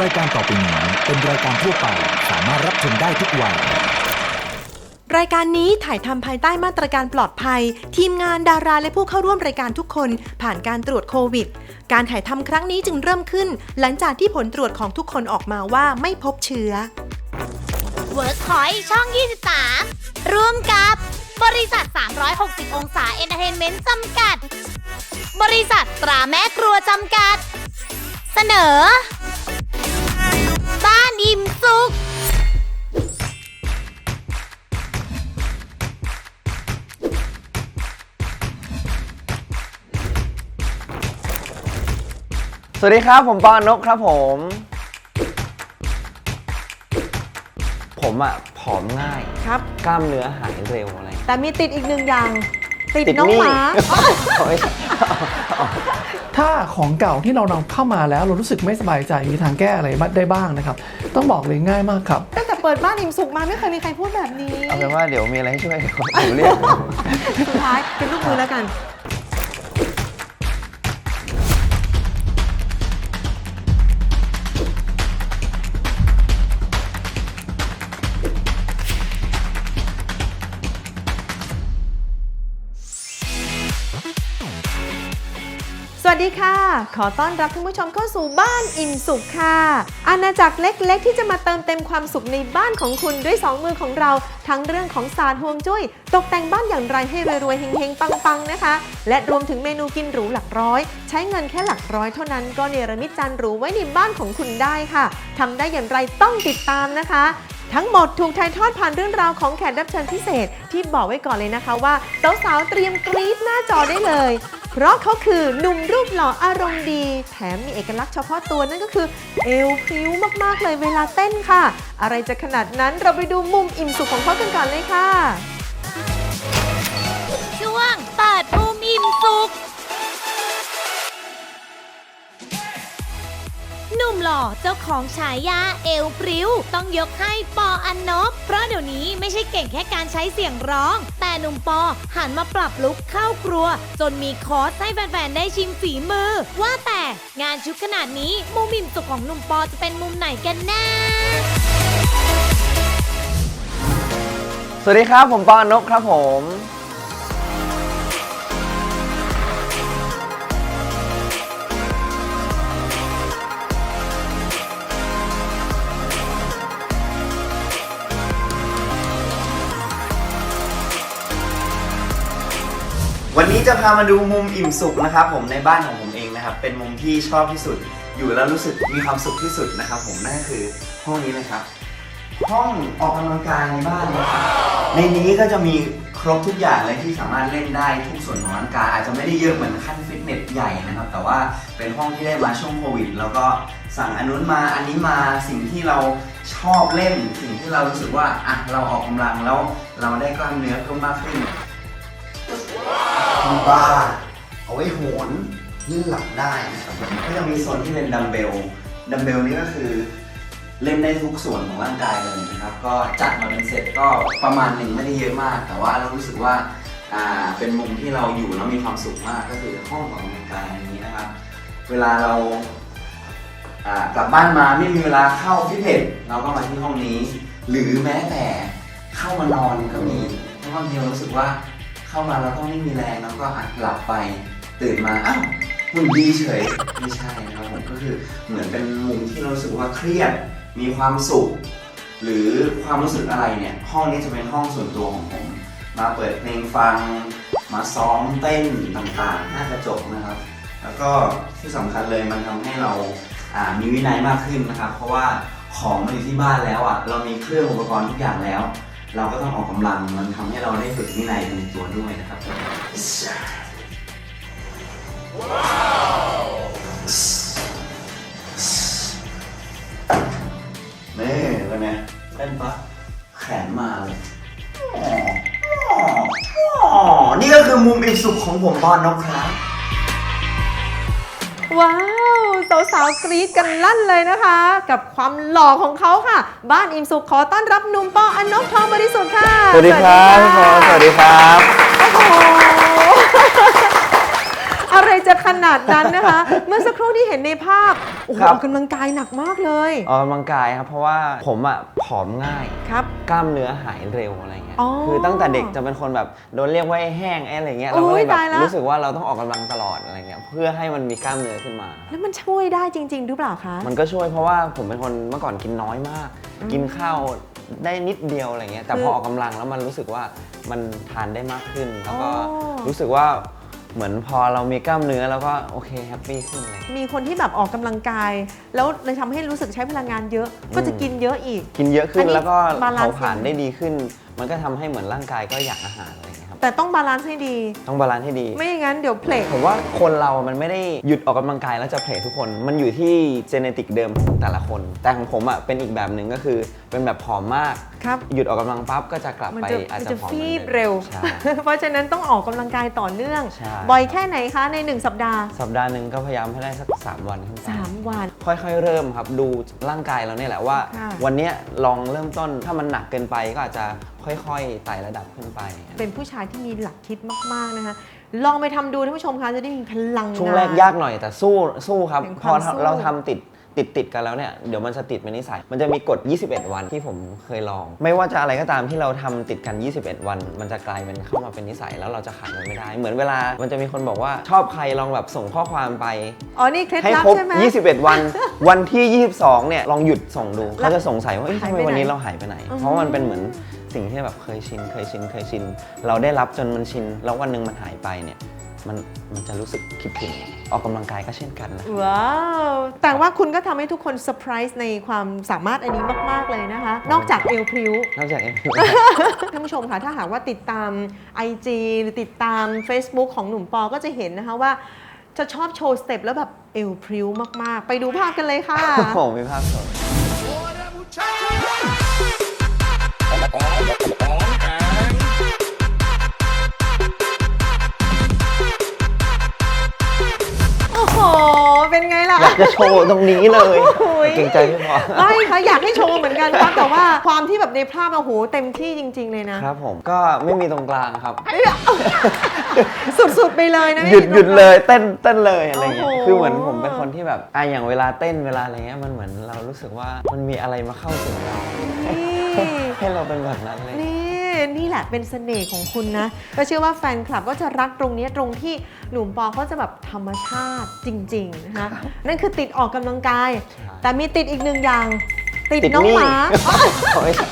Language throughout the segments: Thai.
รายการต่อไปนี้เป็นรายการทั่วไปสามารถรับชมได้ทุกวัย รายการนี้ถ่ายทำภายใต้มาตรการปลอดภัย ทีมงานดาราและผู้เข้าร่วมรายการทุกคนผ่านการตรวจโควิด การถ่ายทำครั้งนี้จึงเริ่มขึ้น หลังจากที่ผลตรวจของทุกคนออกมาว่าไม่พบเชื้อ เวิร์กพอยช่อง 23 ร่วมกับบริษัท 360 องศาเอนเตอร์เทนเมนต์จำกัด บริษัทตราแม่ครัวจำกัด เสนอบ้าน อิ่มสุขสวัสดีครับ ผมปอนนกครับผม ผมอะผอมง่าย ครับ กล้ามเนื้อหายเร็วอะไร แต่มีติดอีกหนึ่งอย่าง ติดติดน้องหนี้หมา ไม่ใช่ถ้าของเก่าที่เรานำเข้ามาแล้วเรารู้สึกไม่สบายใจมีทางแก้อะไรได้บ้างนะครับ ต้องบอกเลยง่ายมากครับ ตั้งแต่เปิดบ้านอิ่มสุขมาไม่เคยมีใครพูดแบบนี้ เอาเป็นว่าเดี๋ยวมีอะไรให้ช่วยเดี๋ยวผมเรียก สุดท้ายเป็นลูกมือแล้วกัน วัสดีค่ะ ขอต้อนรับท่านผู้ชมเข้าสู่บ้านอิ่มสุขค่ะ อาณาจักรเล็กๆ ที่จะมาเติมเต็มความสุขในบ้านของคุณด้วย 2 มือของเรา ทั้งเรื่องของศาสตร์ห่วงจุ้ย ตกแต่งบ้านอย่างไรให้รวยๆเฮงๆ ปังๆ นะคะ และรวมถึงเมนูกินหรูหลักร้อย ใช้เงินแค่หลักร้อยเท่านั้นก็เนรมิตจานหรูไว้ในบ้านของคุณได้ค่ะทำได้อย่างไรต้องติดตามนะคะทั้งหมดถูกถ่ายทอดผ่านเรื่องราวของแขกรับเชิญพิเศษ ที่บอกไว้ก่อนเลยนะคะว่าสาวๆเตรียมกรี๊ดหน้าจอได้เลย เพราะเขาคือหนุ่มรูปหล่ออารมณ์ดี แถมมีเอกลักษณ์เฉพาะตัวนั่นก็คือเอวพริ้วมากๆเลยเวลาเต้นค่ะ อะไรจะขนาดนั้นเราไปดูมุมอิ่มสุขของเขากันก่อนเลยค่ะ ช่วงเปิดมุมอิ่มสุข หนุ่มหล่อเจ้าของฉายาเอวพริ้ว ต้องยกให้ปออันนบ เพราะเดี๋ยวนี้ไม่ใช่เก่งแค่การใช้เสียงร้อง แต่หนุ่มปอหันมาปรับลุคเข้าครัว จนมีคอร์สให้แฟนๆได้ชิมฝีมือ ว่าแต่งานชุดขนาดนี้มุมอิ่มสุขของหนุ่มปอจะเป็นมุมไหนกันน่สวัสดีครับผมปอนนกครับผม นนี้จะพามาดูมุมอิ่มสุขนะครับผมในบ้านของผมเองนะครับ เป็นมุมที่ชอบที่สุด อยู่แล้วรู้สึกมีความสุขที่สุดนะครับ ผมนั่นก็คือห้องนี้เลยครับ ห้องออกกำลังกายในบ้านนะครับในนี้ก็จะมีครบทุกอย่างเลยที่สามารถเล่นได้ทุกส่วนของร่างกายอาจจะไม่ได้เยอะเหมือนขั้นฟิตเนสใหญ่นะครับ แต่ว่าเป็นห้องที่ได้มาช่วงโควิด แล้วก็สั่งอันนู้นมาอันนี้มาสิ่งที่เราชอบเล่น สิ่งที่เรารู้สึกว่าอะเราออกกำลังแล้วเราได้กล้ามเนื้อเพิ่มมากขึ้น มีบาร์เอาไว้โหนลื่นหลังได้นะครับผมก็จะมีโซนที่เป็นดัมเบล ดัมเบลนี่ก็คือเล่นได้ทุกส่วนของร่างกายเลยนะครับ ก็จัดมาเป็นเซตก็ประมาณหนึ่งไม่ได้เยอะมาก แต่ว่าเรารู้สึกว่าอ่าเป็นมุมที่เราอยู่แล้วมีความสุขมากก็คือห้องออกกำลังกายอันนี้นะครับ เวลาเราอ่ากลับบ้านมาไม่มีเวลาเข้าฟิตเนสเราก็มาที่ห้องนี้ หรือแม้แต่เข้ามานอนก็มีเพราะบางทีเรารู้สึกว่า เข้ามาแล้วก็ไม่มีแรงแล้วก็อัดหลับไปตื่นมาอ้าวหุ่นดีเฉยไม่ใช่นะครับผมก็คือเหมือนเป็นมุมที่เรารู้สึกว่าเครียดมีความสุข หรือความรู้สึกอะไรเนี่ยห้องนี้จะเป็นห้องส่วนตัวของผมมาเปิดเพลงฟัง มาซ้อมเต้นต่างๆหน้ากระจกนะครับ แล้วก็ที่สำคัญเลยมันทำให้เราอ่ามีวินัยมากขึ้นนะครับ เพราะว่าของมันอยู่ที่บ้านแล้วอะเรามีเครื่องอุปกรณ์ทุกอย่างแล้ว เราก็ต้องออกกำลังมันทำให้เราได้ฝึกวินัยในตัวด้วยนะครับนี่เป็นไงเต้นปะแขนมาเลยอ๋ออ๋อนี่ก็คือมุมอิ่มสุขของผมบอลนกครับ ว้าว สาวๆกรี๊ดกันลั่นเลยนะคะ กับความหล่อของเขาค่ะ บ้านอิ่มสุขขอต้อนรับหนุ่มปออันนบทองบริสุทธิ์ค่ะสวัสดีครับพี่ปอสวัสดีครับ โอ้โห อะไรจะขนาดนั้นนะคะ เมื่อสักครู่ที่เห็นในภาพโอ้โหครับออกกำลังกายหนักมากเลยออกกำลังกายครับเพราะว่าผมอะผอมง่ายครับ กล้ามเนื้อหายเร็วอะไรเงี้ยอ๋อคือตั้งแต่เด็กจะเป็นคนแบบโดนเรียกว่าไอ้แห้งไอ้อะไรเงี้ยเราก็โอ้เลยยแบตายบละ รู้สึกว่าเราต้องออกกำลังตลอดอะไรเงี้ยเพื่อให้มันมีกล้ามเนื้อขึ้นมา แล้วมันช่วยได้จริง ๆ หรือเปล่าคะ มันก็ช่วยเพราะว่าผมเป็นคนเมื่อก่อนกินน้อยมาก กินข้าวได้นิดเดียวอะไรเงี้ยแต่คือพอออกกำลังแล้วมันรู้สึกว่ามันทานได้มากขึ้น แล้วก็อ๋อ รู้สึกว่า เหมือนพอเรามีกล้ามเนื้อแล้วก็โอเคแฮปปี้ขึ้นอะไรเลย มีคนที่แบบออกกำลังกาย แล้วเลยทำให้รู้สึกใช้พลังงานเยอะ ก็จะกินเยอะอีก กินเยอะขึ้อันนนี้แล้วก็บาลานซ์ เผาผลาญได้ดีขึ้น มันก็ทำให้เหมือนร่างกายก็อยากอาหารอะไรเงี้ยครับ แต่ต้องบาลานซ์ให้ดี ต้องบาลานซ์ให้ดี ไม่อย่างนั้นเดี๋ยวเพลกผมว่าคนเรามันไม่ได้หยุดออกกำลังกายแล้วจะเพลทุกคน มันอยู่ที่เจเนติกเดิมของแต่ละคน แต่ของผมอะเป็นอีกแบบหนึ่งก็คือเป็นแบบผอมมาก ครับ หยุดออกกำลังปั๊บก็จะกลับมันไปจะอาจมันจะจะผอมฟีบหมือนดิมเร็ว ใช่ เพราะฉะนั้นต้องออกกำลังกายต่อเนื่อง ใช่ บ่อยแค่ไหนคะในหนึ่งสัปดาห์ สัปดาห์หนึ่งก็พยายามให้ได้สัก3วันขึ้นไป 3 วัน ค่อยๆ เริ่มครับ ดูร่างกายเราเนี่ยแหละว่า ค่ะวันเนี้ยลองเริ่มต้นถ้ามันหนักเกินไปก็อาจจะ ค่อยๆไต่ระดับขึ้นไปเป็นผู้ชายที่มีหลักคิดมาก ๆ นะคะ ลองไปทำดูท่านผู้ชมคะจะได้มีพลังงาน ช่วงแรกยากหน่อยแต่สู้สู้ครับ เป็นคพวาอมสู้ เราทำติดติดติดกันแล้วเนี่ยเดี๋ยวมันจะติดเป็นนิสัย มันจะมีกฎ 21 วันที่ผมเคยลอง ไม่ว่าจะอะไรก็ตามที่เราทำติดกัน 21 วัน มันจะกลายเป็นเข้ามาเป็นนิสัยแล้วเราจะขาดมันไม่ได้ เหมือนเวลา มันจะมีคนบอกว่าชอบใครลองแบบส่งข้อความไป อ๋อ นี่เคล็ดให้ลับครบ ใช่ไหม 21 วัน วันที่ 22 เนี่ย ลองหยุดส่งดูแล้วเขาจะสงสัยว่าเอ้ยหายทำไปไมวันนี้ไหนเราหายไปไหนอืมเพราะมันเป็นเหมือน สิ่งที่แบบเคยชินเคยชินเคยชิน เราได้รับจนมันชิน แล้ววันหนึ่งมันหายไปเนี่ยมันมันจะรู้สึกคิดถึงออกกำลังกายก็เช่นกันนะ ว้าว แต่ว่าคุณก็ทำให้ทุกคนเซอร์ไพรส์ในความสามารถอันนี้มาก ๆ เลยนะคะ นอกจากเอวพริ้วนอกจากเอ็มท่านผู้ชมค่ะถ้าหากว่าติดตาม IG หรือติดตาม Facebook ของหนุ่มปอก็จะเห็นนะคะว่าจะชอบโชว์สเต็ปแล้วแบบเอวพริ้วมาก ๆ ไปดูภาพกันเลยค่ะ โอ้โหมีภาพสดโ Oh, ล่ะอยากจะโชว์ตรงนี้เลยโอ้ย เกรงใจพี่พอไม่ค่ะอยากให้โชว์เหมือนกันครับแต่ว่าความที่แบบในภาพโอ้โหเต็มที่จริง ๆ เลยนะครับผมก็ไม่มีตรงกลางครับสุดๆไปเลยนะหยุดไม่มีหยุดเลยเต้นเต้นเลยอะไรเงี้ยโอ้โห คือเหมือนผมเป็นคนที่แบบอะอย่างเวลาเต้นเวลาอะไรเงี้ยมันเหมือนเรารู้สึกว่ามันมีอะไรมาเข้าถึงเรา นี่ให้เราเป็นแบบนั้นเลย นี่ นี่แหละเป็นเสน่ห์ของคุณนะ ก็เชื่อว่าแฟนคลับก็จะรักตรงเนี้ยตรงที่หนุ่มปอเขาจะแบบธรรมชาติจริงๆนะคะนั่นคือติดออกกำลังกายใช่แต่มีติดอีกหนึ่งอย่าง ติดติดน้องหนี้หมาเอาไม่ใช่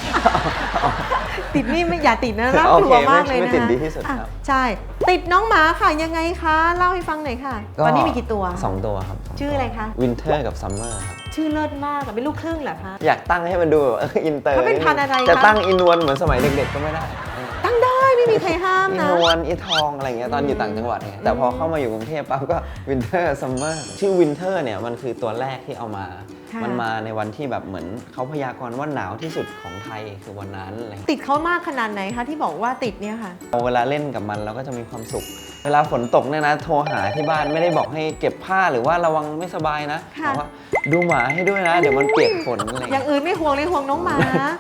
ติดนี่ไม่อย่าติดนะน่าโอกลัเควมากเลยไม่นะติดคะดีที่สุดครับ อะใช่ ติดน้องหมาค่ะยังไงคะ เล่าให้ฟังหน่อยค่ะ ตอนนี้มีกี่ตัว สองตัวครับสงตัวชื่ออะไรคะ วินเทอร์กับซัมเมอร์ครับ ชื่อเลิศมากอะเป็นลูกครึ่งเหรอคะ อยากตั้งให้มันดูแบบเอออินเตอร์เขาเป็นพันธุ์อะไรจะคะตั้งอินวนเหมือนสมัยเด็กๆก็ไม่ได้เออตั้งได้ไม่มีใครห้ามอินนะวนอีทองอะไรเงี้ยตอนอยู่ต่างจังหวัดไงแต่พอเข้ามาอยู่กรุงเทพปั๊บก็วินเทอร์ซัมเมอร์ชื่อวินเทอร์เนี่ยมันคือตัวแรกที่เอามา ค่ะ มันมาในวันที่แบบเหมือนเขาพยากรณ์ว่าหนาวที่สุดของไทยคือวันนั้นอะไรเงี้ยติดเขามากขนาดไหนคะที่บอกว่าติดเนี่ยค่ะ เวลาเล่นกับมันเราก็จะมีความสุข เวลาฝนตกเนี่ยนะโทรหาที่บ้านไม่ได้บอกให้เก็บผ้าหรือว่าระวังไม่สบายนะค่ะ บอกว่า ดูหมาให้ด้วยนะ เดี๋ยวมันเปียกฝนอะไรอย่างเงี้ยอื่นไม่ห่วงเลยห่วงน้องหมา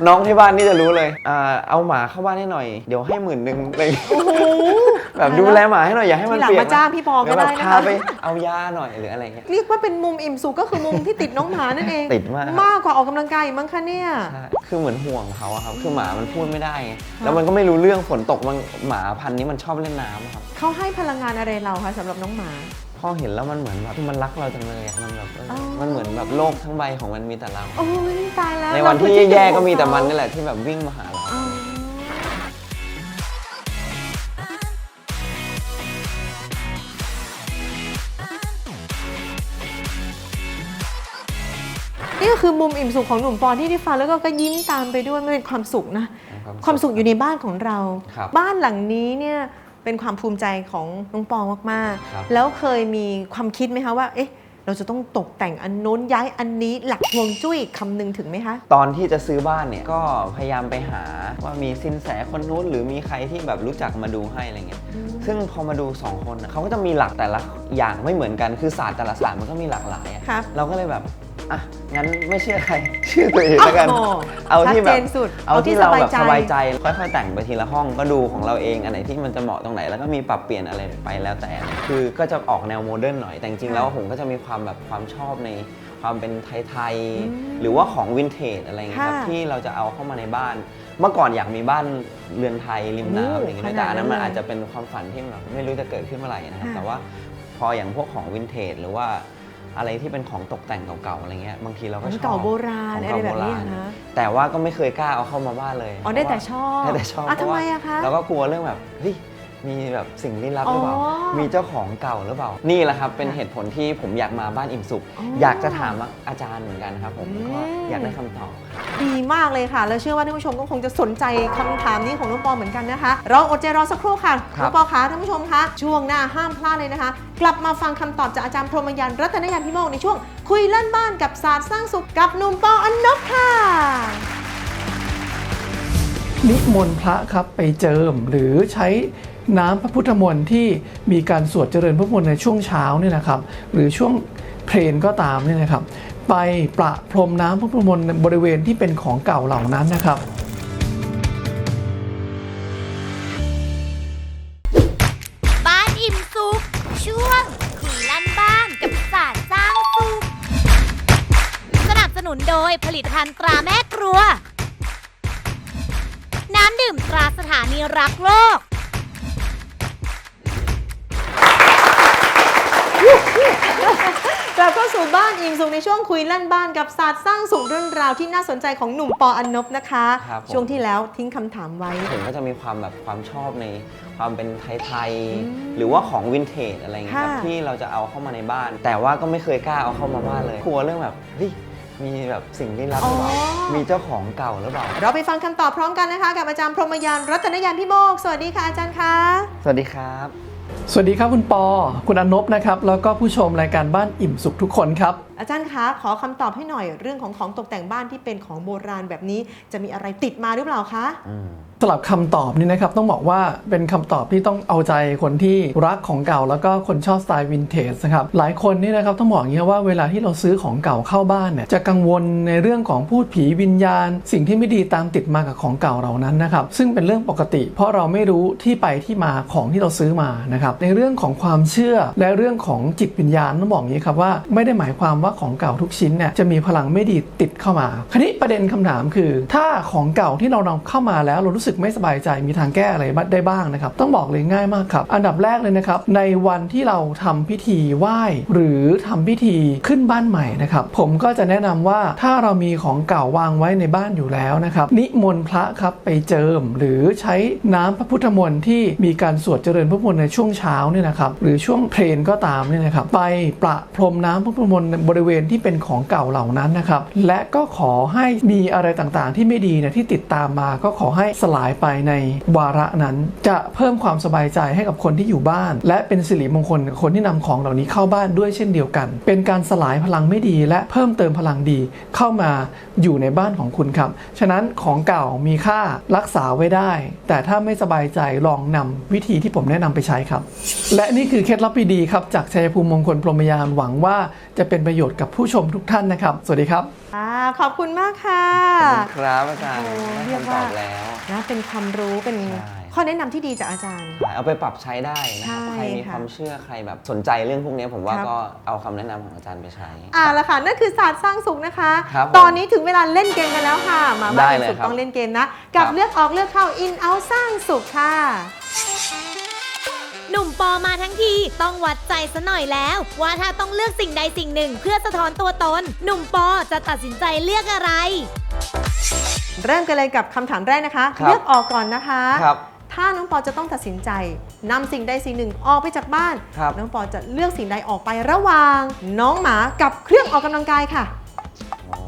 น้องที่บ้านนี่จะรู้เลยอ่าเอาหมาเข้าบ้านให้หน่อย เดี๋ยวให้หมื่นหนึ่งอะไรเงี้ยโอ้โหแบบดูแลหมาให้หน่อยอย่าให้มันทีหลังเปียกมาจ้างพี่ปอก็เดี๋ยวแบบได้นะคะพาไปเอายาหน่อยหรืออะไรเงี้ย เรียกว่าเป็นมุมอิ่มสุขก็คือมุมที่ติดน้องหมานั่นเองติดมากมากกว่าออกกำลังกายอีกมั้งคะเนี่ย ใช่คือเหมือนห่วงเขาอะครับ คือหมามันพูดไม่ได้ไงแล้วมันก็ไม่รู้เรื่องฝนตกมันหมาพันธุ์นี้มันชอบเล่นน้ำอะครับ เขาให้พลังงานอะไรเราคะสำหรับน้องหมา พอเห็นแล้วมันเหมือนแบบมันรักเราจังเลยอะมันแบบเออออ มันเหมือนแบบโลกทั้งใบของมันมีแต่เรา โอ้ยตายแล้วในวันที่เราคือแย่ๆก็มีของแต่มันเขานี่แหละที่แบบวิ่งมาหาเรา อ๋อนี่ก็คือมุมอิ่มสุขของหนุ่มปอนที่ได้ฟังแล้วก็ก็ยิ้มตามไปด้วยมันเป็นความสุขนะ ความสุขอยู่ในบ้านของเราครับบ้านหลังนี้เนี่ย เป็นความภูมิใจของน้องปอมากครับ ๆ แล้วเคยมีความคิดไหมคะว่า เอ๊ะ เราจะต้องตกแต่งอันโน้นย้ายอันนี้หลักฮวงจุ้ยคำนึงถึงไหมคะ ตอนที่จะซื้อบ้านเนี่ย ก็พยายามไปหาว่ามีสินแสคนนู้นหรือมีใครที่แบบรู้จักมาดูให้อะไรเงี้ย ซึ่งพอมาดูสองคนน่ะเขาก็จะมีหลักแต่ละอย่างไม่เหมือนกัน คือศาสตร์แต่ละศาสตร์มันก็มีหลากหลายอะครับ เราก็เลยแบบ อะงั้นไม่เชื่อใคร เชื่อตัวเองแล้วกัน โอ้โหเอาที่แบบชัดเจนสุดเอาที่เอาที่เราแบบสสบาบายยใจ ใจค่อยๆแต่งไปทีละห้องก็ดูของเราเองอันไหนที่มันจะเหมาะตรงไหนแล้วก็มีปรับเปลี่ยนอะไรไปแล้วแต่ คือก็จะออกแนวโมเดิร์นหน่อยแต่จริงๆแล้วผมก็จะมีความแบบความชอบในความเป็นไทยๆหรือว่าของวินเทจอะไรเงี้ยครับค่ะที่เราจะเอาเข้ามาในบ้าน เมื่อก่อนอยากมีบ้านเรือนไทยริมน้ำโอ้อะไรอย่างเงี้ยขนาดแต่อันนั้นมันนั้นเลยอาจจะเป็นความฝันที่แบบไม่รู้จะเกิดขึ้นเมื่อไหร่นะครับค่ะ แต่ว่า พออย่างพวกของวินเทจหรือว่า อะไรที่เป็นของตกแต่งเก่าๆอะไรเงี้ยบางทีเราขก็องชอบเก่าโบราณของอะไรเก่าแบบนี้โบราณนะแต่ว่าก็ไม่เคยกล้าเอาเข้ามาบ้านเลยอ๋อได้แต่ชอบได้แต่ชอบอะเพราะว่าทำไมอะคะ เราก็กลัวเรื่องแบบเฮ้ย มีแบบสิ่งลี้ลับหรือเปล่า อ๋อมีเจ้าของเก่าหรือเปล่า นี่แหละครับเป็นเหตุผลที่ผมอยากมาบ้านอิ่มสุข อ๋อออยากจะถามอาจารย์เหมือนกันครับผมอืม ก็อยากได้คำตอบครับดีมากเลยค่ะ แล้วเชื่อว่าท่านผู้ชมก็คงจะสนใจคำถามนี้ของน้องปอเหมือนกันนะคะ เราอดใจรอสักครู่ค่ะ ครับ น้องปอคะท่านผู้ชมคะ ช่วงหน้าห้ามพลาดเลยนะคะ กลับมาฟังคำตอบจากอาจารย์พรหมยันรัตนยานพิโมกในช่วง คุยลั่นบ้านกับศาสตร์สร้างสุขกับหนุ่มปออันนบค่ะ นิมนต์พระครับไปเจิมหรือใช้ น้ำพระพุทธมนต์ที่มีการสวดเจริญพระพุทธมนต์ในช่วงเช้าเนี่ยนะครับหรือช่วงเพลนก็ตามเนี่ยนะครับ ไปประพรมน้ำพระพุทธมนต์ในบริเวณที่เป็นของเก่าเหล่านั้นนะครับบ้านอิ่มสุขช่วงคุยลั่นบ้านกับศาสตร์สร้างสุขสนับสนุนโดยผลิตภัณฑ์ตราแม่ครัว น้ำดื่มตราสถานีรักโลก กลับเข้าสู่บ้านอิ่มสุขในช่วงคุยลั่นบ้านกับศาสตร์สร้างสุขเรื่องราวที่น่าสนใจของหนุ่มปออันนบนะคะ ครับผม ช่วงที่แล้วทิ้งคำถามไว้ ผมก็จะมีความแบบความชอบในความเป็นไทยๆ หรือว่าของวินเทจอะไรเงี้ยครับค่ะที่เราจะเอาเข้ามาในบ้าน แต่ว่าก็ไม่เคยกล้าเอาเข้ามาบ้านเลยกลัวเรื่องแบบเฮ้ยมีแบบสิ่งลี้ลับหรือเปล่าอ๋อ มีเจ้าของเก่าหรือเปล่า เราไปฟังคำตอบพร้อมกันนะคะ กับอาจารย์พรหมยานรัตนยานพิโมก สวัสดีค่ะอาจารย์คะ สวัสดีครับ สวัสดีครับคุณปอ คุณอนบนะครับ แล้วก็ผู้ชมรายการบ้านอิ่มสุขทุกคนครับ อาจารย์คะขอคำตอบให้หน่อยเรื่องของของตกแต่งบ้านที่เป็นของโบราณแบบนี้จะมีอะไรติดมาหรือเปล่าคะสำหรับคำตอบนี่นะครับต้องบอกว่าเป็นคำตอบที่ต้องเอาใจคนที่รักของเก่า แล้วก็คนชอบสไตล์วินเทจนะครับหลายคนนี่นะครับต้องบอกอย่างนี้ว่าเวลาที่เราซื้อของเก่าเข้าบ้านเนี่ยจะกังวลในเรื่องของพูดผีวิญญาณ สิ่งที่ไม่ดีตามติดมากับของเก่าเหล่านั้นนะครับซึ่งเป็นเรื่องปกติ เพราะเราไม่รู้ที่ไปที่มาของที่เราซื้อมานะครับในเรื่องของความเชื่อและเรื่องของจิตวิญญาณต้องบอกอย่างนี้ครับว่าไม่ได้หมายความว่าของเก่าทุกชิ้นเนี่ยจะมีพลังไม่ดีติดเข้ามาคราวนี้ประเด็นคำถามคือ ถ้าของเก่าที่เรานำเข้ามาแล้วเรารู้สึกไม่สบายใจมีทางแก้อะไรได้บ้างนะครับ ต้องบอกเลยง่ายมากครับ อันดับแรกเลยนะครับ ในวันที่เราทำพิธีไหว้ หรือทำพิธีขึ้นบ้านใหม่นะครับ ผมก็จะแนะนำว่าถ้าเรามีของเก่าวางไว้ในบ้านอยู่แล้วนะครับ นิมนต์พระครับไปเจิม หรือใช้น้ำพระพุทธมนต์ที่มีการสวดเจริญพระพุทธมนต์ในช่วงเช้าเนี่ยนะครับหรือช่วงเพลนก็ตามเนี่ยนะครับไปประพรมน้ำพระพุทธมนต์ในบริริเวณที่เป็นของเก่าเหล่านั้นนะครับ และก็ขอให้มีอะไรต่างๆ ที่ไม่ดีเนี่ยที่ติดตามมาก็ขอให้สลายไปในวาระนั้น จะเพิ่มความสบายใจให้กับคนที่อยู่บ้าน และเป็นสิริมงคลกับคนที่นำของเหล่านี้เข้าบ้านด้วยเช่นเดียวกัน เป็นการสลายพลังไม่ดี และเพิ่มเติมพลังดีเข้ามาอยู่ในบ้านของคุณครับ ฉะนั้นของเก่ามีค่ารักษาไว้ได้ แต่ถ้าไม่สบายใจลองนำวิธีที่ผมแนะนำไปใช้ครับ และนี่คือเคล็ดลับดีๆครับจากชัยภูมิมงคลพรหมยานหวังว่าจะเป็นประโยชน์กับผู้ชมทุกท่านนะครับ สวัสดีครับอ่าขอบคุณมากค่ะ ขอบคุณครับอาจารย์โอ้ได้เรียกคำตว่าอบแล้วนะเป็นความรู้เป็นใช่ข้อแนะนำที่ดีจากอาจารย์ เอาไปปรับใช้ได้นะครับใช่ใครมีค่ะความเชื่อใครแบบสนใจเรื่องพวกนี้ผมว่าครับ ก็เอาคำแนะนำของอาจารย์ไปใช้ อ่าละค่ะ นั่นคือศาสตร์สร้างสุขนะคะ ครับผมตอนนี้ถึงเวลาเล่นเกมกันแล้วค่ะมาบ้านได้อิ่มเลยสุขครับต้องเล่นเกมนะ กับครับ เลือกออกเลือกเข้าอินเอาสร้างสุขค่ะ หนุ่มปอมาทั้งที ต้องวัดใจซะหน่อยแล้ว ว่าถ้าต้องเลือกสิ่งใดสิ่งหนึ่ง เพื่อสะท้อนตัวตน หนุ่มปอจะตัดสินใจเลือกอะไร เริ่มกันเลยกับคำถามแรกนะคะ ครับ เลือกออกก่อนนะคะ ครับ ถ้าน้องปอจะต้องตัดสินใจนำสิ่งใดสิ่งหนึ่งออกไปจากบ้าน ครับ น้องปอจะเลือกสิ่งใดออกไประหว่าง น้องหมากับเครื่องออกกำลังกายค่ะโอ้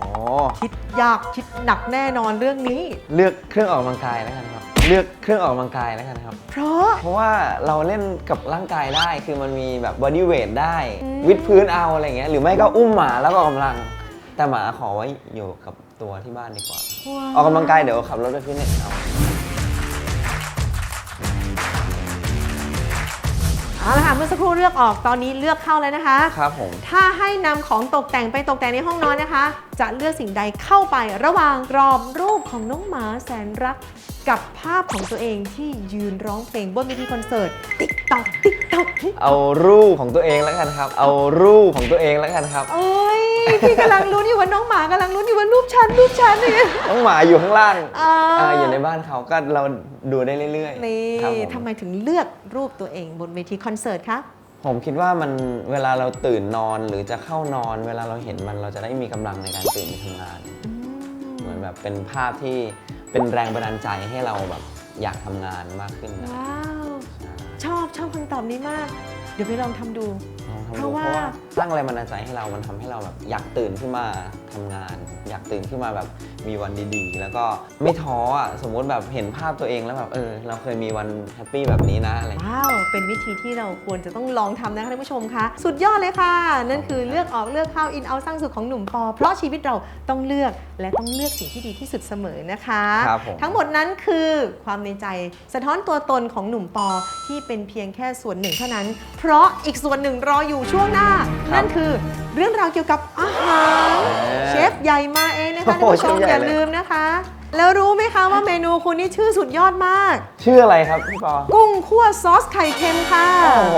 คิดยากคิดหนักแน่นอนเรื่องนี้ เลือกเครื่องออกกำลังกายแล้วกันครับ เลือกเครื่องออกกำลังกายแล้วกันครับ เพราะ เพราะว่าเราเล่นกับร่างกายได้คือมันมีแบบบอดี้เวทได้ อืม วิดพื้นเอาอะไรเงี้ยหรือไม่ก็อุ้มหมาแล้วก็ออกกำลัง แต่หมาขอไว้อยู่กับตัวที่บ้านดีกว่า ออกกำลังกายเดี๋ยวขับรถไปฟิตเนสเอา เอาละค่ะเมื่อสักครู่เลือกออกตอนนี้เลือกเข้าแล้วนะคะ ครับผม ถ้าให้นำของตกแต่งไปตกแต่งในห้องนอนนะคะ จะเลือกสิ่งใดเข้าไประหว่างกรอบรูปของน้องหมาแสนรัก กับภาพของตัวเองที่ยืนร้องเพลงบนเวทีคอนเสิร์ตติ๊กตอกติ๊กตอกเอารูปของตัวเองแล้วกันครับ เอารูปของตัวเองแล้วกันครับโอ้ย พี่กำลังลุ้นอยู่ว่าน้องหมากำลังลุ้นอยู่ว่ารูปฉันรูปฉันเนี่ยน้องหมาอยู่ข้างล่างอ่า อ่าอยู่ในบ้านเขาก็เราดูได้เรื่อยนี่ครับผม ทำไมถึงเลือกรูปตัวเองบนเวทีคอนเสิร์ตคะ ผมคิดว่ามันเวลาเราตื่นนอนหรือจะเข้านอน เวลาเราเห็นมันเราจะได้มีกำลังในการตื่นไปทำงาน เหมือนแบบเป็นภาพที่เป็นแรงบันดาลใจให้เราแบบอยากทำงานมากขึ้นนะว้าว ชอบชอบคำตอบนี้มาก เดี๋ยวไปลองทำดู ลองทำดูเพเพราะราะว่าว่าสร้างแรงบันดาลใจให้เรามันทำให้เราแบบอยากตื่นขึ้นมาทำงาน อยากตื่นขึ้นมาแบบ มีวันดีๆ แล้วก็ไม่ท้ออะสมมุติแบบเห็นภาพตัวเองแล้วแบบเออเราเคยมีวันแฮปปี้แบบนี้นะอะไรอย่างเงี้ยว้าว เป็นวิธีที่เราควรจะต้องลองทำนะคะท่านผู้ชมคะสุดยอดเลยค่ะ นั่นคือเลือกออกเลือกเข้าอินเอาสร้างสุขของหนุ่มปอ เพราะชีวิตเราต้องเลือกและต้องเลือกสิ่งที่ดีที่สุดเสมอนะคะ ครับผมทั้งหมดนั้นคือความในใจสะท้อนตัวตนของหนุ่มปอที่เป็นเพียงแค่ส่วนหนึ่งเท่านั้น เพราะอีกส่วนหนึ่งรออยู่ช่วงหน้า นั่นคือเรื่องราวเกี่ยวกับอาหาร เชฟ ใหญ่มาเองนะคะท่านผู้ชมอย่าลืมนะคะ แล้วรู้ไหมคะว่าเมนูคุณนี่ชื่อสุดยอดมาก ชื่ออะไรครับพี่ปอ กุ้งคั่วซอสไข่เค็มค่ะ โอ้โห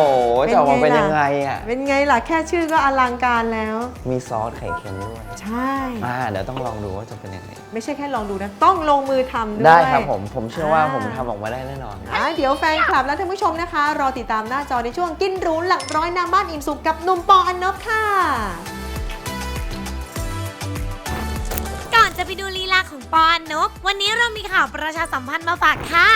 จะออกมาเป็นยังไงอะ เป็นไงล่ะแค่ชื่อก็อลังการแล้ว มีซอสไข่เค็มด้วย ใช่อ่าเดี๋ยวต้องลองดูว่าจะเป็นยังไง ไม่ใช่แค่ลองดูนะ ต้องลงมือทำด้วย ได้ครับผม ผมเชื่อว่าอ่าผมทำออกมาได้แน่นอนอะเดี๋ยวแฟนคลับและท่านผู้ชมนะคะ รอติดตามหน้าจอในช่วงกินหรูหลักร้อยหน้าบ้านอิ่มสุขกับหนุ่มปออันนบค่ะ จะไปดูลีลาของปอนนก วันนี้เรามีข่าวประชาสัมพันธ์มาฝากค่ะ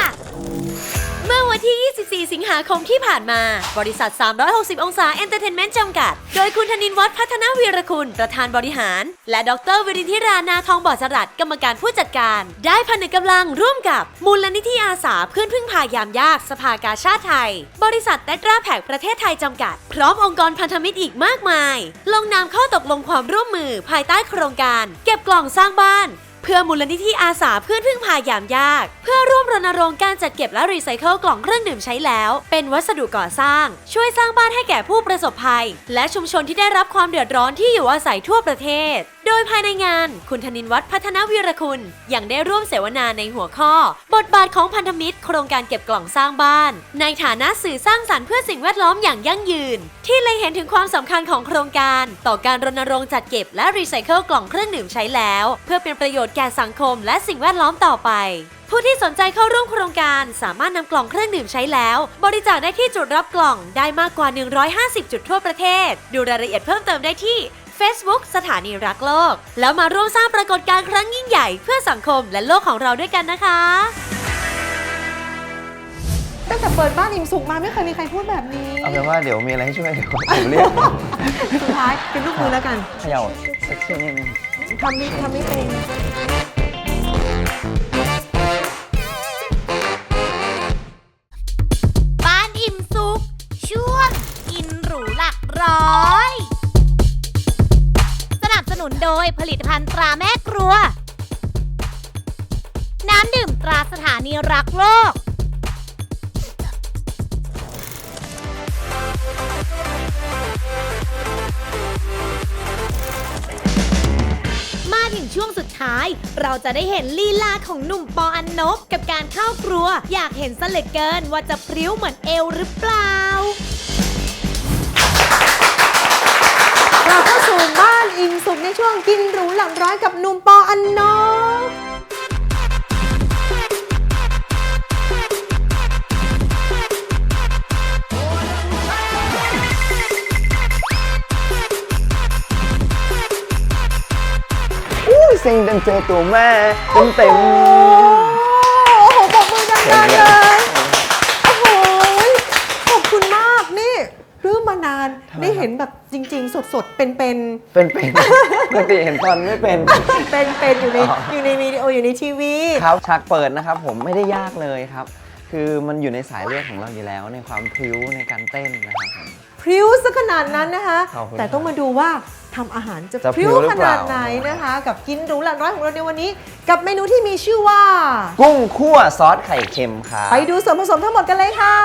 เมื่อวันที่ 24 สิงหาคมที่ผ่านมา บริษัท 360 องศาเอนเตอร์เทนเมนต์จำกัด โดยคุณธนินวัฒน์พัฒนาวีรคุณ ประธานบริหาร และดรวิรินทิรานาทองบอดจรัสกรรมการผู้จัดการ ได้ผนึกกำลังร่วมกับมูลนิธิอาสาเพื่อนพึ่งพายามยากสภากาชาติไทย บริษัทเตตราแผกประเทศไทยจำกัด พร้อมองค์กรพันธมิตรอีกมากมาย ลงนามข้อตกลงความร่วมมือภายใต้โครงการ เก็บกล่องสร้างบ้าน เพื่อมูลนิธิอาสาเพื่อนพึ่งพายามยาก เพื่อร่วมรณรงค์การจัดเก็บและรีไซเคิลกล่องเครื่องดื่มใช้แล้ว เป็นวัสดุก่อสร้าง ช่วยสร้างบ้านให้แก่ผู้ประสบภัย และชุมชนที่ได้รับความเดือดร้อนที่อยู่อาศัยทั่วประเทศ โดยภายในงาน คุณธนินวัฒน์พัฒนาวีรคุณยังได้ร่วมเสวนาในหัวข้อ บทบาทของพันธมิตร โครงการเก็บกล่องสร้างบ้าน ในฐานะสื่อสร้างสรรค์เพื่อสิ่งแวดล้อมอย่างยั่งยืน ที่เล็งเห็นถึงความสำคัญของโครงการ ต่อการรณรงค์จัดเก็บและรีไซเคิลกล่องเครื่องดื่มใช้แล้ว เพื่อเป็นประโยชน์แก่สังคมและสิ่งแวดล้อมต่อไป ผู้ที่สนใจเข้าร่วมโครงการสามารถนำกล่องเครื่องดื่มใช้แล้ว บริจาคได้ที่จุดรับกล่องได้มากกว่า 150 จุดทั่วประเทศ ดูรายละเอียดเพิ่มเติมได้ที่ Facebook สถานีรักโลก แล้วมาร่วมสร้างปรากฏการณ์ครั้งยิ่งใหญ่เพื่อสังคมและโลกของเราด้วยกันนะคะตั้งแต่เปิดบ้านอิ่มสุขมาไม่เคยมีใครพูดแบบนี้เอาเป็นว่าเดี๋ยวมีอะไรให้ช่วยเดี๋ยวผมเรียกสุดท้ายเป็นลูกมือแล้วกันเขย่าสักทีนิดนึง ทำไม่ทำไม่เป็น บ้านอิ่มสุขช่วงกินหรูหลักร้อย สนับสนุนโดยผลิตภัณฑ์ตราแม่ครัว น้ำดื่มตราสถานีรักโลก มาถึงช่วงสุดท้าย เราจะได้เห็นลีลาของหนุ่มปออันนบกับการเข้าครัว อยากเห็นสเหล็กเกินว่าจะพริ้วเหมือนเอวหรือเปล่า เราเข้าสู่บ้านอิ่มสุขในช่วงกินหรูหลังร้อยกับหนุ่มปออันนบ ซิงเต็มเจอตัวแม่เต็มเต็มโอ้โหปรบมือดังๆเลย โอ้โห ขอบคุณมากนี่รื้อมานาน ได้เห็นแบบจริง ๆ สดๆ เป็นๆ เป็นเป็นปกติเห็นตอนไม่เป็น เป็นเป็นอยู่ในอ๋อออยู่ในวิดีโออยู่ในทีวีครับฉากเปิดนะครับผมไม่ได้ยากเลยครับ คือมันอยู่ในสายเลือดของเราอยู่แล้วในความพริ้วในการเต้นนะครับผมพริ้วซะขนาดนั้นนะคะขอบคุณแต่ต้องมาดูว่า ทำอาหารจะจะพริ้วพริ้วหรือขเปนาล่า ดไหนนะคะ กับกินหรูหลักร้อยของเราในวันนี้ กับเมนูที่มีชื่อว่า กุ้งคั่วซอสไข่เค็มครับไปดูส่วนผสมทั้งหมดกันเลยค่ะ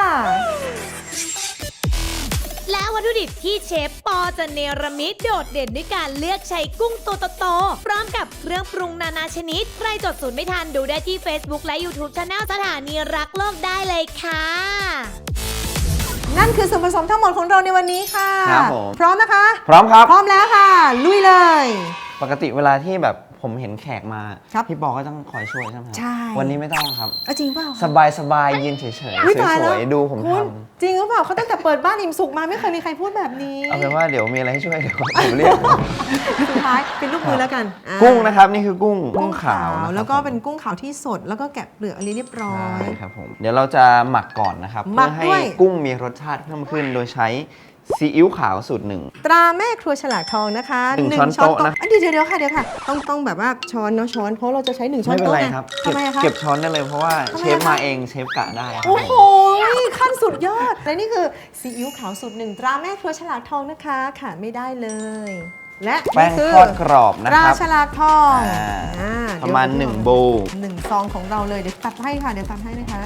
และวัตถุดิบที่เชฟปอจะเนรมิตโดดเด่นด้วยการเลือกใช้กุ้งตัวโตๆพร้อมกับเครื่องปรุงนานาชนิด ใครจดสูตรไม่ทันดูได้ที่ Facebook และ YouTube Channel สถานีรักโลกได้เลยค่ะ นั่นคือส่วนผสมทั้งหมดของเราในวันนี้ค่ะ ครับผม พร้อมนะคะ พร้อมครับ พร้อมแล้วค่ะ ลุยเลย ปกติเวลาที่แบบ ผมเห็นแขกมาครับพี่ปอก็ต้องคอยช่วยใช่ไหมครับใช่ วันนี้ไม่ต้องครับ เอาจริงเปล่าสบายสบายๆยืนเฉยๆอุ๊ยตายสแล้ววยๆดูผมคุทณจริงหรือเปล่าเขาตั้งแต่เปิดบ้านอิ่มสุขมาไม่เคยมีใครพูดแบบนี้ำเอาเป็นว่าเดี๋ยวมีอะไรให้ช่วยเดี๋ยวผมเรียก สุดท้ายเป็นลูกมือแล้วกันอ่ากุ้งนะครับนี่คือกุ้งกุ้งขาวนะครับแล้วก็เป็นกุ้งขาวที่สดแล้วก็แกะเปลือกอะไรเรียบร้อใช่ย ครับผมเดี๋ยวเราจะหมักก่อนนะครับหมัเพื่กอให้ด้วย กุ้งมีรสชาติเพิ่มขึ้นโดยใช้ ซีอิ๊วขาวสูตรหนึ่ง ตราแม่ครัวฉลากทองนะคะหนึ่งช้อนโต๊ะนะอ่เดี๋ยวเดี๋ยวเดี๋ยวค่ะเดี๋ยวค่ะ ต้องต้องแบบว่าช้อนเนาะช้อนเพราะเราจะใช้หนึ่งช้อนไม่เป็นโต๊ะไรไงครับทำไมอะคะเก็บช้อนได้เลยเพราะว่าทำไมเชฟอะคะมาเองเชฟกะได้ครับโอ้โหผมขั้นสุดยอดและนี่คือซีอิ๊วขาวสูตรหนึ่งตราแม่ครัวฉลากทองนะคะขาดไม่ได้เลย และแป้งนี่คือทอดกรอบนะตราครับฉลากทองอ่าอ่าประมาณเดี๋ยว1โบว์หนึ่งซองของเราเลยเดี๋ยวตัดให้ค่ะเดี๋ยวตัดให้นะคะ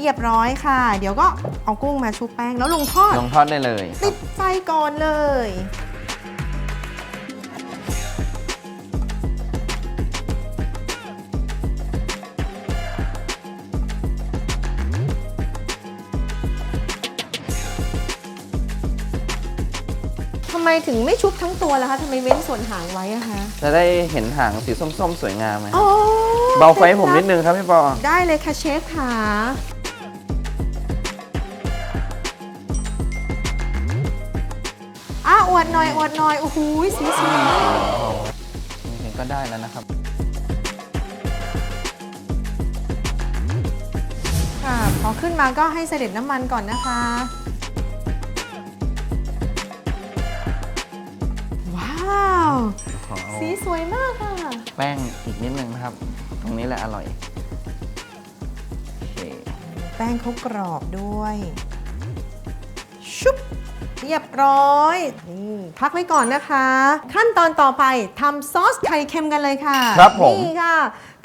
เรียบร้อยค่ะ เดี๋ยวก็เอากุ้งมาชุบแป้งแล้วลงทอดลงทอดได้เลยติดไฟก่อนเลย ทำไมถึงไม่ชุบทั้งตัวล่ะคะทำไมเว้นส่วนหางไว้อะคะจะได้เห็นหางสีส้มๆ สวยงามไหมครับโอ้เบาไฟให้ผมนิดนึงครับพี่ปอ ได้เลยค่ะเชฟค่ะ อะอวดหน่อยอวดหน่อยโอ้โหสีสวยมากจริงๆก็ได้แล้วนะครับ ค่ะพอขึ้นมาก็ให้เสด็จน้ำมันก่อนนะคะ ว้าว ขอเอาสีสวยมากค่ะ แป้งอีกนิดนึงนะครับ ตรงนี้แหละอร่อยโอเคแป้งเขากรอบด้วย ชุบ เรียบร้อยนี่พักไว้ก่อนนะคะ ขั้นตอนต่อไปทำซอสไข่เค็มกันเลยค่ะครับผม นี่ค่ะ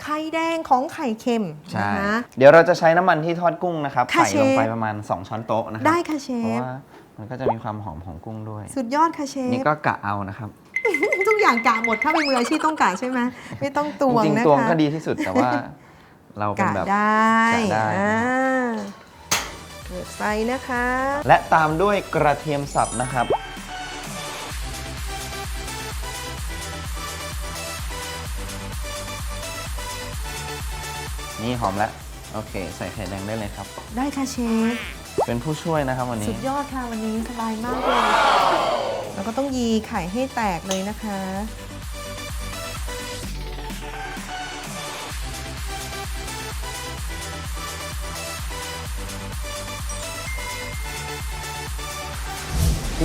ไข่แดงของไข่เค็มใช่ นะคะ เดี๋ยวเราจะใช้น้ำมันที่ทอดกุ้งนะครับค่ะใส่ลงไปเชฟ ประมาณ 2 ช้อนโต๊ะนะครัได้ค่ะเชเพราะฟ ว่ามันก็จะมีความหอมของกุ้งด้วย สุดยอดค่ะเชฟนี่ก็กะเอานะครับ ทุกอย่างกะหมดถ้าเป็นมืออาชีพต้องกะใช่ไหมไม่ต้องตวงจริงนะคะๆตวงก็ดีที่สุดแต่ว่า เราเป็นกะแบบ ได้กะได้ อ่าเปิด ไฟนะคะ และตามด้วยกระเทียมสับนะครับ นี่หอมแล้ว โอเค ใส่ไข่แดงได้เลยครับ ได้ค่ะเชฟ เป็นผู้ช่วยนะครับวันสุนี้ดยอดค่ะวันนี้สบายมากเลย แล้วก็ต้องยีไข่ให้แตกเลยนะคะ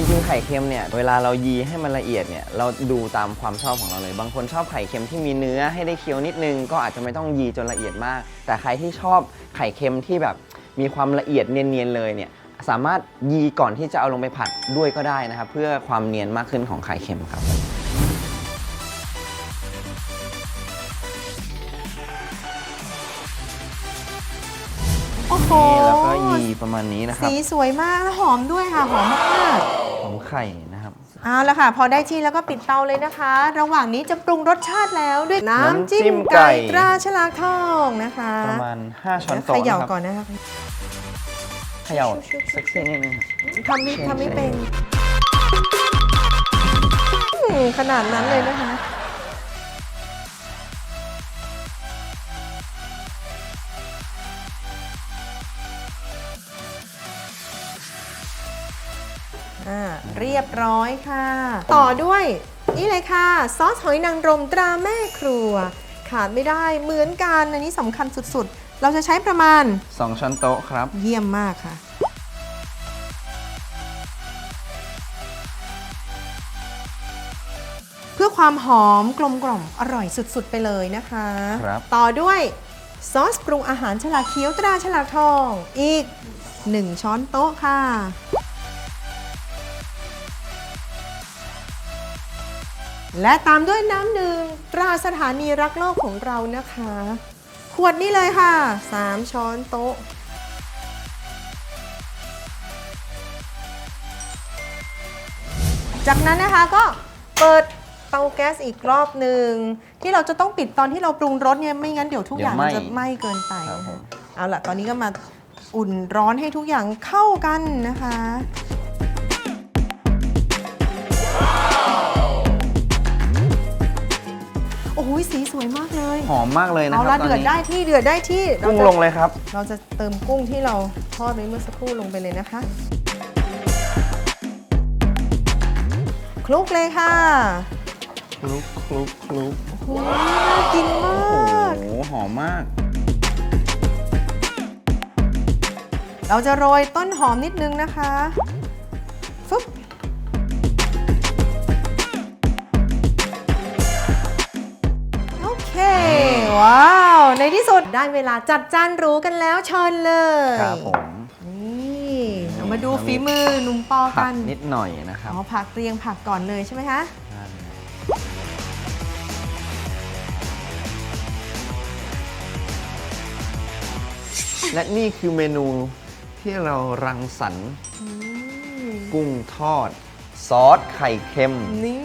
ริงๆ ไข่เค็มเนี่ย เวลาเรายีให้มันละเอียดเนี่ย เราดูตามความชอบของเราเลย บางคนชอบไข่เค็มที่มีเนื้อให้ได้เคี้ยวนิดนึง ก็อาจจะไม่ต้องยีจนละเอียดมาก แต่ใครที่ชอบไข่เค็มที่แบบมีความละเอียดเนียนๆเลยเนี่ย สามารถยีก่อนที่จะเอาลงไปผัดด้วยก็ได้นะครับ เพื่อความเนียนมากขึ้นของไข่เค็มครับโอ้โหนี่แล้วก็ยีประมาณนี้นะครับ สีสวยมากและหอมด้วยค่ะ หอมมากหอม ไข่นะครับๆเอาละค่ะ พอได้ที่แล้วก็ปิดเตาเลยนะคะ ระหว่างนี้จะปรุงรสชาติแล้วด้วยน้ำจิ้มน้ำจิ้มไก่ ไก่ตราฉลากทองนะคะประมาณ 5 ช้อนเขโต๊ะย่านะครับก่อนนะคะเขย่าเซ็กซี่นิดนึงครับ ทำไม่เชนทำไม่เชนเป็นอืมขนาดนั้นเลยนะคะ เรียบร้อยค่ะ ต่อด้วยนี่เลยค่ะ ซอสหอยนางรมตราแม่ครัว ขาดไม่ได้เหมือนกันอันนี้สำคัญสุดๆ เราจะใช้ประมาณ 2 ช้อนโต๊ะครับ เยี่ยมมากค่ะ เพื่อความหอมกลมกล่อมอร่อยสุดๆ ไปเลยนะคะ ครับ ต่อด้วยซอสปรุงอาหารฉลากเขียวตราฉลากทอง อีก 1 ช้อนโต๊ะค่ะ และตามด้วยน้ำหนึ่งตราสถานีรักโลกของเรานะคะ ขวดนี่เลยค่ะ 3 ช้อนโต๊ะ จากนั้นนะคะก็เปิดเตาแก๊สอีกรอบหนึ่งที่เราจะต้องปิดตอนที่เราปรุงรสเนี่ยไม่งั้นเดี๋ยวทุกอย่างมันเดี๋จะยวไหม้ไหม้เกินไป ครับนะผคะมเอาล่ะตอนนี้ก็มาอุ่นร้อนให้ทุกอย่างเข้ากันนะคะ อ้โหสีสวยมากเลยหอมมากเลยนะคเอารัละบตอนเดือดนี้ได้ที่เดือดได้ที่กุ้งเราจะลงเลยครับ เราจะเติมกุ้งที่เราทอดไว้เมื่อสักครู่ลงไปเลยนะคะคลุกเลยค่ะคลุกคลุกคลุกโอ้โหน่ากินมโอ้ากโหหอมมาก เราจะโรยต้นหอมนิดนึงนะคะฟึบ ว้าว ในที่สุดได้เวลาจัดจานหรู้กันแล้วเชิญเลยครับผม นี่เรามาดูฝีมือหนุ่มปอผักักนนิดหน่อยนะครับอ๋อผักเรียงผักก่อนเลยใช่ไหมคะ และนี่คือเมนูที่เรารังสรรค์อืมกุ้งทอด ซอสไข่เค็ม นี่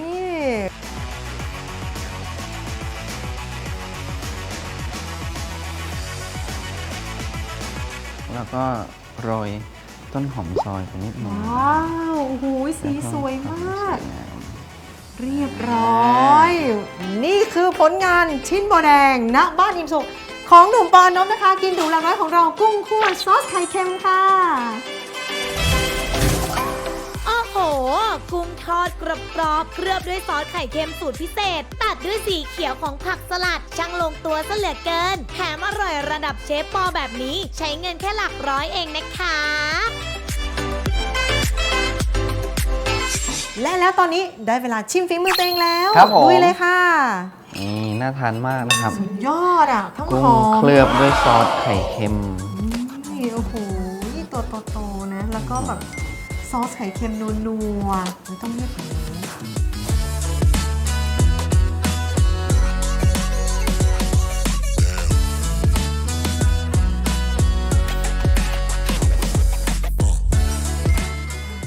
แล้วก็โรยต้นหอมซอยไปนิดนึงว้าวโอ้โหสีสวยมาก เรียบร้อย นี่คือผลงานชิ้นโบแดงณบ้านอิมสุขของหนุ่มปอนนพนะคะ กินดูหลักร้อยของเรากุ้งคั่วซอสไข่เค็มค่ะโอ้โห กุ้งทอดกรอบกรอบๆเคลือบด้วยซอสไข่เค็มสูตรพิเศษ ตัดด้วยสีเขียวของผักสลัด ช่างลงตัวซะเหลือเกิน แถมอร่อยระดับเชฟปอแบบนี้ ใช้เงินแค่หลักร้อยเองนะคะและแล้วตอนนี้ได้เวลาชิมฝีมือตัวเองแล้วครับผม ลุยเลยค่ะ นี่น่าทานมากนะครับ สุดยอดอะทั้งกุ้หงอมเคลือบด้วยซอสไข่เค็ม นี่โอ้โหตัวโตๆนะ แล้วก็แบบ ซอสไข่เค็มนัวๆไม่ต้องเรียกแบบนี้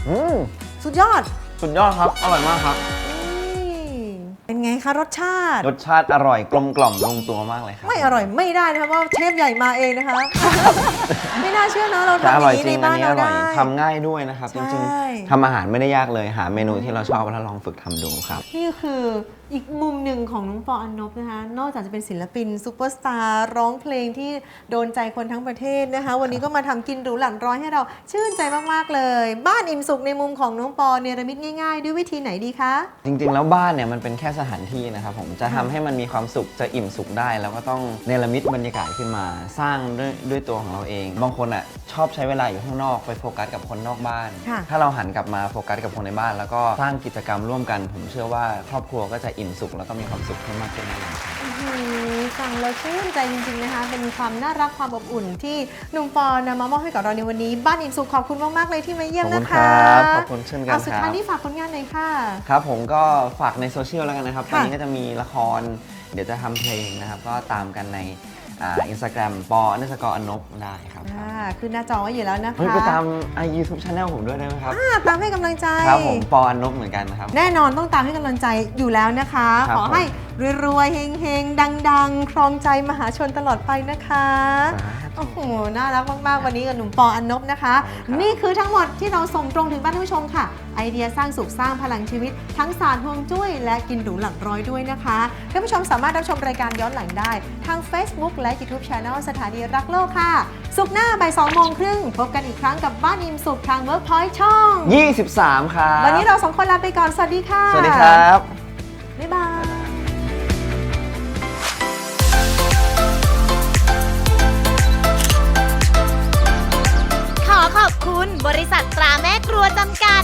อืมสุดยอด สุดยอดครับ อร่อยมากครับนี่เป็น ไงคะรสชาติ รสชาติอร่อยกลมกล่อมลงตัวมากเลยครับ ไม่อร่อยไม่ได้นะคะเพราะว่าเชฟใหญ่มาเองนะคะ ไม่น่าเชื่อเนอะเราแต่ทำออร่อยย่างนี้จริในงอันบ้านนี้เราอร่อยได้ทำง่ายด้วยนะครับจใช่ริงๆทำอาหารไม่ได้ยากเลย หาเมนูที่เราชอบแล้วลองฝึกทำดูครับ นี่คือ อีกมุมหนึ่งของน้องปออันนบนะคะ นอกจากจะเป็นศิลปินซูเปอร์สตาร์ร้องเพลงที่โดนใจคนทั้งประเทศนะคะ วันนี้ก็มาทำกินหรูหลันร้อยให้เราชื่นใจมาก ๆ เลย บ้านอิ่มสุขในมุมของน้องปอเนรมิตง่าย ๆ ด้วยวิธีไหนดีคะ จริงๆ แล้วบ้านเนี่ยมันเป็นแค่สถานที่นะครับผมจะทำให้มันมีความสุขจะอิ่มสุขได้ แล้วก็ต้องเนรมิตบรรยากาศขึ้นมา สร้างด้วยด้วยตัวของเราเอง บางคนอะชอบใช้เวลาอยู่ข้างนอกไปโฟกัสกับคนนอกบ้าน ค่ะ ถ้าเราหันกลับมาโฟกัสกับคนในบ้าน แล้วก็สร้างกิจกรรมร่วมกัน ผมเชื่อว่าครอบครัวก็จะอิ่มสุขแล้วก็มีความสุขเพิ่มมากขึ้นแน่นอนครับ อื้อหือฟังแล้วชื่นใจจริง ๆ นะคะ เป็นความน่ารักความอบอุ่นที่หนุ่มปอนำมามอบให้กับเราในวันนี้ บ้านอิ่มสุขขอบคุณมาก ๆ เลยที่มาเยี่ยมขอบคุนะณคะครับขอบคุณเช่นกันเอาสุดครับท้ายนี่ฝากผลงานหน่อยค่ะ ครับผมก็ฝากในโซเชียลแล้วกันนะครับ ตค่ะอนนี้ก็จะมีละคร เดี๋ยวจะทำเพลงนะครับ ก็ตามกันใน อินสตาแกรมปออันสกอร์อนบได้ครับอ่าขึ้นหน้าจอไว้อยู่แล้วนะคะเฮ้ยไปตามไอยูทูบช anel ผมด้วยได้ไหมครับ อ่าตามให้กำลังใจ ครับผมปออันนบเหมือนกันนะครับ แน่นอนต้องตามให้กำลังใจอยู่แล้วนะคะ ครับขอให้ รวยๆ เฮงๆ ดังๆ ครองใจมหาชนตลอดไปนะคะ โอ้โห น่ารักมากๆ วันนี้กับหนุ่มปออันนบนะคะขอบคุณครับนี่คือทั้งหมดที่เราส่งตรงถึงบ้านท่านผู้ชมค่ะ ไอเดียสร้างสุขสร้างพลังชีวิต ทั้งศาสตร์ฮวงจุ้ย และกินหรูหลักร้อยด้วยนะคะท่านผู้ชมสามารถรับชมรายการย้อนหลังได้ ทาง Facebook และ YouTube Channel สถานีรักโลกค่ะ สุขหน้าบ่าย2โมงครึ่งพบกันอีกครั้งกับบ้านอิมสุขทาง Workpoint ช่อง 23 ครับ วันนี้เราสองคนลาไปก่อน สวัสดีค่ะ สวัสดีครับ บ๊ายบาย บริษัทตราแม่ครัวจำกัด